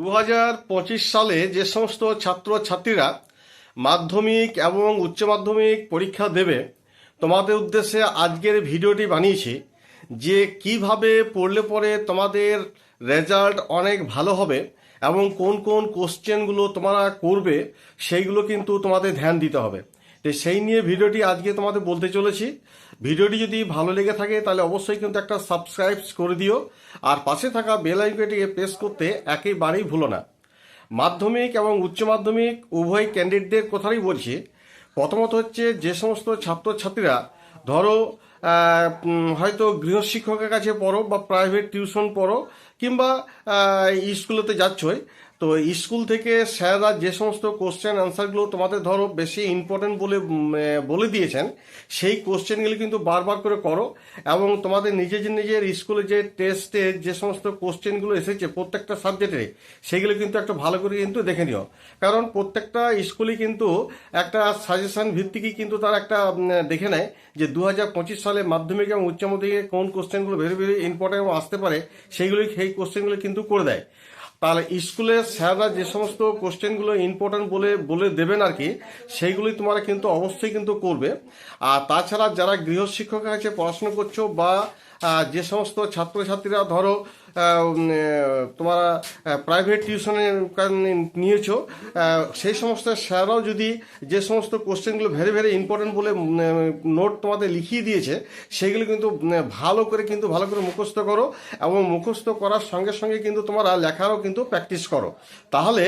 দু হাজার পঁচিশ সালে যে সমস্ত ছাত্র ছাত্রীরা মাধ্যমিক এবং উচ্চ মাধ্যমিক পরীক্ষা দেবে, তোমাদের উদ্দেশ্যে আজকের ভিডিওটি বানিয়েছি যে কীভাবে পড়লে পরে তোমাদের রেজাল্ট অনেক ভালো হবে এবং কোন কোন কোশ্চেনগুলো তোমরা করবে, সেইগুলো কিন্তু তোমাদের ধ্যান দিতে হবে। তো সেই নিয়ে ভিডিওটি আজকে তোমাদের বলতে চলেছি। ভিডিওটি যদি ভালো লেগে থাকে, তাহলে অবশ্যই কিন্তু একটা সাবস্ক্রাইব করে দিও। আর পাশে থাকা বেল আইকনটিকে প্রেস করতে একেবারেই ভুলো না। মাধ্যমিক এবং উচ্চ মাধ্যমিক উভয় ক্যান্ডিডেটদের কথাই বলছি। প্রথমত হচ্ছে যে সমস্ত ছাত্রছাত্রীরা, ধরো হয়তো গৃহশিক্ষকের কাছে পড়ো বা প্রাইভেট টিউশন পড়ো কিংবা স্কুলেতে যাচ্ছই। তো স্কুল থেকে স্যাররা যে সমস্ত কোশ্চেন অ্যান্সারগুলো তোমাদের ধরো বেশি ইম্পর্টেন্ট বলে বলে দিয়েছেন, সেই কোশ্চেনগুলি কিন্তু বারবার করে করো এবং তোমাদের নিজের নিজের স্কুলে যে টেস্টে যে সমস্ত কোশ্চেনগুলো এসেছে প্রত্যেকটা সাবজেক্টে সেগুলো কিন্তু একটা ভালো করে কিন্তু দেখে নিও। কারণ প্রত্যেকটা স্কুলই কিন্তু একটা সাজেশন ভিত্তিকই কিন্তু তার একটা দেখে নেয় যে দু হাজার পঁচিশ সালে মাধ্যমিক এবং উচ্চ মাধ্যমিকে কোন কোশ্চেনগুলো ভেরি ভেরি ইম্পর্টেন্ট আসতে পারে সেইগুলি সেই কোশ্চেনগুলো কিন্তু করে দেয়। তাহলে স্কুলে স্যাররা যে সমস্ত কোশ্চেনগুলো ইম্পর্টেন্ট বলে বলে দেবেন আর কি সেইগুলি তোমরা কিন্তু অবশ্যই কিন্তু করবে। আর তাছাড়া যারা গৃহশিক্ষকের কাছে পড়াশোনা করছ বা যে সমস্ত ছাত্রছাত্রীরা ধরো তোমরা প্রাইভেট টিউশনে নিয়েছো সেই সমস্ত স্যাররাও যদি যে সমস্ত কোশ্চেনগুলো ভেরি ভেরি ইম্পর্টেন্ট বলে নোট তোমাদের লিখিয়ে দিয়েছে, সেগুলো কিন্তু ভালো করে কিন্তু, ভালো করে মুখস্থ করো এবং মুখস্থ করার সঙ্গে সঙ্গে কিন্তু তোমরা লেখারও কিন্তু প্র্যাকটিস করো। তাহলে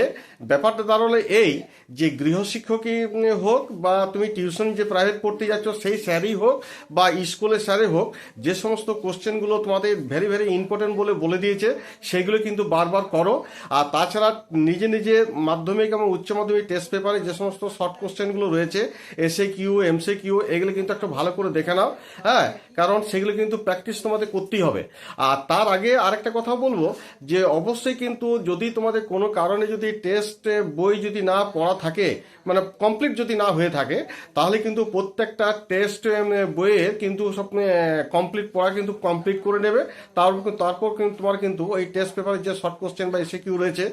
ব্যাপারটা দাঁড়াল এই যে গৃহশিক্ষকই হোক বা তুমি টিউশন যে প্রাইভেট পড়তে যাচ্ছ, সেই স্যারই হোক বা স্কুলের স্যারই হোক, যে সমস্ত কোশ্চেনগুলো তোমাদের ভেরি ভেরি ইম্পর্টেন্ট বলে বলে দিয়েছে, সেগুলো কিন্তু বারবার করো। আর তাছাড়া নিজে নিজে মাধ্যমিক এবং উচ্চ মাধ্যমিক টেস্ট পেপারে যে সমস্ত শর্ট কোশ্চেনগুলো রয়েছে এসএ কিউ এমসে কিউ এগুলো কিন্তু একটু ভালো করে দেখে নাও হ্যাঁ? কারণ সেগুলো কিন্তু প্র্যাকটিস তোমাদের করতেই হবে। আর তার আগে আরেকটা কথা বলব যে, অবশ্যই কিন্তু যদি তোমাদের কোনো কারণে যদি টেস্ট বই যদি না পড়া থাকে মানে কমপ্লিট যদি না হয়ে থাকে, তাহলে কিন্তু প্রত্যেকটা টেস্ট বইয়ের কিন্তু সব কমপ্লিট পড়া কিন্তু কমপ্লিট করে নেবে। তারপর তারপর কিন্তু তোমার কিন্তু ওই টেস্ট পেপারের যে শর্ট কোশ্চেন বা এসে কিউ রয়েছে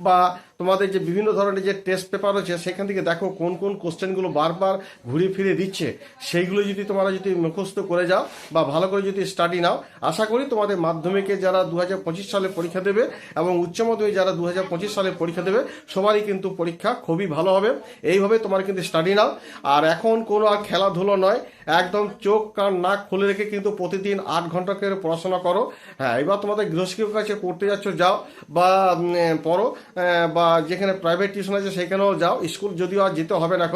বা তোমাদের যে বিভিন্ন ধরনের যে টেস্ট পেপার রয়েছে, সেখান থেকে দেখো কোন কোন কোশ্চেনগুলো বারবার ঘুরিয়ে ফিরে দিচ্ছে। সেইগুলো যদি তোমরা যদি মুখস্থ করে যাও বা ভালো করে যদি স্টাডি নাও, আশা করি তোমাদের মাধ্যমিকে যারা দু হাজার পঁচিশ সালে পরীক্ষা দেবে এবং উচ্চ মাধ্যমিক যারা দু হাজার পঁচিশ সালে পরীক্ষা দেবে, সবারই কিন্তু পরীক্ষা খুবই ভালো হবে। এইভাবে তোমার কিন্তু স্টাডি নাও। আর এখন কোনো আর খেলাধুলো নয়, একদম চোখ, কান, নাক খুলে রেখে কিন্তু প্রতিদিন আট ঘণ্টা করে পড়াশোনা করো। হ্যাঁ এবার তোমাদের গৃহশিক্ষকের কাছে পড়তে যাচ্ছ, যাও বা পড়ো বা যেখানে প্রাইভেট টিউশন আছে, সেখানেও যাও। স্কুল যদিও আর যেতে হবে না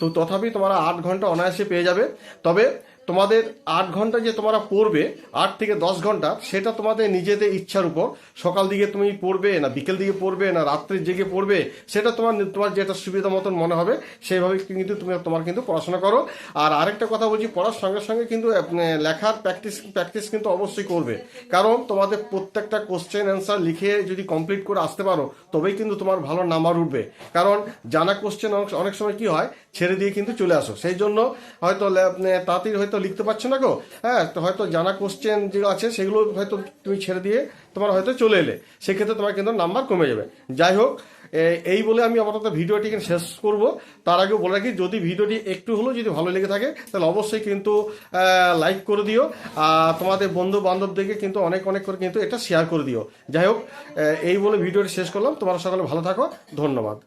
তো তথাপি তোমরা আট ঘণ্টা অনায়াসে পেয়ে যাবে। তবে তোমাদের আট ঘণ্টা যে তোমরা পড়বে আট থেকে দশ ঘণ্টা সেটা তোমাদের নিজেদের ইচ্ছার উপর। সকাল দিকে তুমি পড়বে না বিকেল দিকে পড়বে না রাত্রির জেগে পড়বে সেটা তোমার তোমার যেটা সুবিধা মতন মনে হবে সেইভাবে কিন্তু তুমি তোমার কিন্তু পড়াশোনা করো। আর আরেকটা কথা বলছি পড়ার সঙ্গে সঙ্গে কিন্তু লেখার প্র্যাকটিস প্র্যাকটিস কিন্তু অবশ্যই করবে। কারণ তোমাদের প্রত্যেকটা কোশ্চেন অ্যান্সার লিখে যদি কমপ্লিট করে আসতে পারো তবেই কিন্তু তোমার ভালো নাম্বার উঠবে। কারণ জানা কোশ্চেন অনেক সময় কি হয় ছেড়ে দিয়ে কিন্তু চলে আসো। সেই জন্য হয়তো আহ, তাড়াতাড়ি হয়তো লিখতে পারছ না গো? হ্যাঁ তো হয়তো জানা কোশ্চেন যেগুলো আছে, সেগুলো হয়তো তুমি ছেড়ে দিয়ে তোমার হয়তো চলে এলে। সেক্ষেত্রে তোমার কিন্তু নাম্বার কমে যাবে। যাই হোক এই বলে আমি আপাতত ভিডিওটি শেষ করব। তার আগে বলে রাখি, যদি ভিডিওটি একটু হলেও যদি ভালো লেগে থাকে, তাহলে অবশ্যই কিন্তু লাইক করে দিও। আর তোমাদের বন্ধু বান্ধবদেরকে কিন্তু অনেক অনেক করে কিন্তু এটা শেয়ার করে দিও। যাই হোক এই বলে ভিডিওটি শেষ করলাম। তোমরা সকলে ভালো থাকো। ধন্যবাদ।